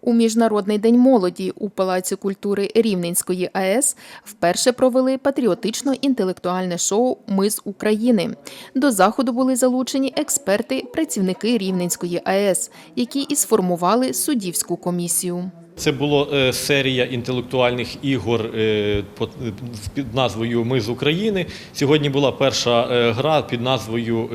У Міжнародний день молоді у Палаці культури Рівненської АЕС вперше провели патріотично-інтелектуальне шоу Ми з України. До заходу були залучені експерти, працівники Рівненської АЕС, які і сформували суддівську комісію. Це була е, серія інтелектуальних ігор е, під назвою Ми з України. Сьогодні була перша е, гра під назвою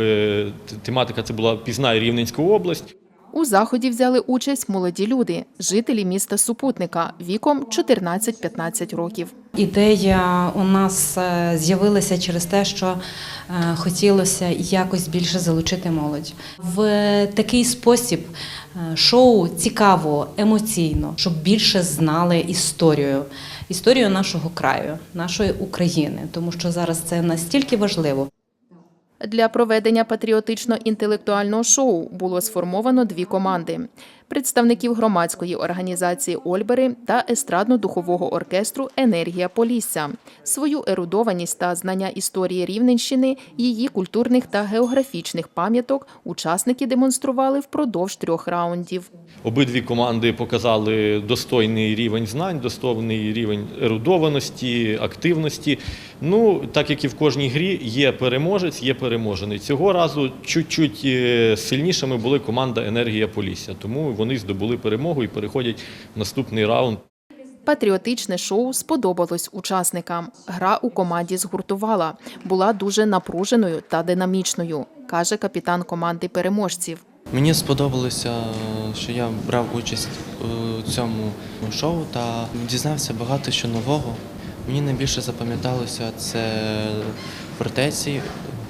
тематика це була Пізнай Рівненську область. У заході взяли участь молоді люди, жителі міста Супутника віком 14-15 років. Ідея у нас е, з'явилася через те, що е, хотілося якось більше залучити молодь. В такий спосіб е, шоу цікаво, емоційно, щоб більше знали історію, історію нашого краю, нашої України, тому що зараз це настільки важливо. Для проведення патріотично-інтелектуального шоу було сформовано дві команди: представників громадської організації Ольбери та естрадно-духового оркестру Енергія Полісся. Свою ерудованість та знання історії Рівненщини, її культурних та географічних пам'яток учасники демонстрували впродовж трьох раундів. Обидві команди показали достойний рівень знань, достойний рівень ерудованості, активності. Ну, так як і в кожній грі, є переможець, є переможений. Цього разу чуть-чуть е, сильнішими були команда Енергія Полісся, тому вони здобули перемогу і переходять в наступний раунд. Патріотичне шоу сподобалось учасникам. Гра у команді згуртувала, була дуже напруженою та динамічною, каже капітан команди переможців. Мені сподобалося, що я брав участь у цьому шоу та дізнався багато що нового. Мені найбільше запам'яталося це фортеці,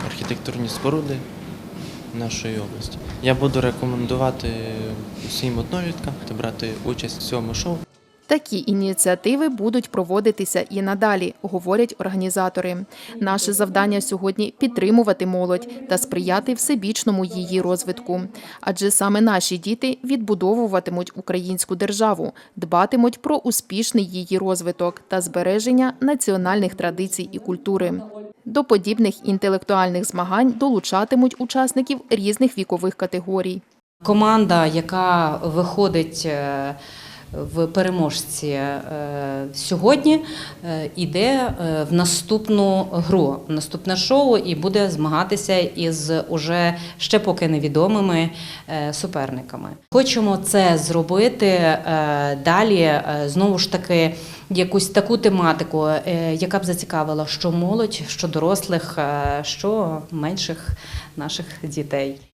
архітектурні споруди нашої області. Я буду рекомендувати всім одноліткам брати участь в цьому шоу. Такі ініціативи будуть проводитися і надалі, говорять організатори. Наше завдання сьогодні підтримувати молодь та сприяти всебічному її розвитку. Адже саме наші діти відбудовуватимуть українську державу, дбатимуть про успішний її розвиток та збереження національних традицій і культури. До подібних інтелектуальних змагань долучатимуть учасників різних вікових категорій. Команда, яка виходить е, в переможці е, сьогодні, е, іде е, в наступну гру, в наступне шоу і буде змагатися із уже ще поки невідомими е, суперниками. Хочемо це зробити е, далі. е, Знову ж таки, якусь таку тематику, е, яка б зацікавила що молодь, що дорослих, е, що менших наших дітей.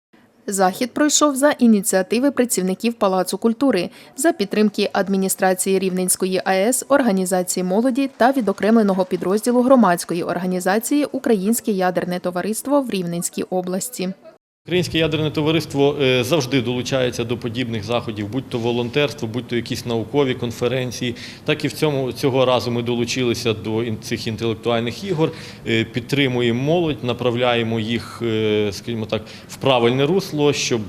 Захід пройшов за ініціативи працівників Палацу культури за підтримки адміністрації Рівненської АЕС, організації молоді та відокремленого підрозділу громадської організації Українське ядерне товариство в Рівненській області. Українське ядерне товариство е, завжди долучається до подібних заходів, будь то волонтерство, будь то якісь наукові конференції. Так і в цьому цього разу ми долучилися до цих інтелектуальних ігор, е, підтримуємо молодь, направляємо їх, е, скажімо так, в правильне русло, щоб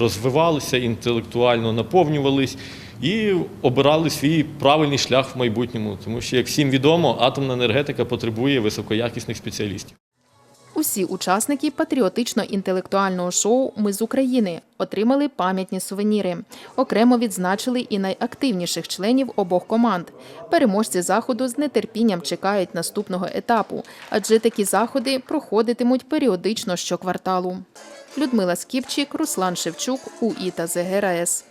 розвивалися, інтелектуально наповнювались. І обирали свій правильний шлях в майбутньому, тому що, як всім відомо, атомна енергетика потребує високоякісних спеціалістів. Усі учасники патріотично-інтелектуального шоу Ми з України отримали пам'ятні сувеніри. Окремо відзначили і найактивніших членів обох команд. Переможці заходу з нетерпінням чекають наступного етапу, адже такі заходи проходитимуть періодично щокварталу. Людмила Скіпчик, Руслан Шевчук, УІ та ЗГРАЕС.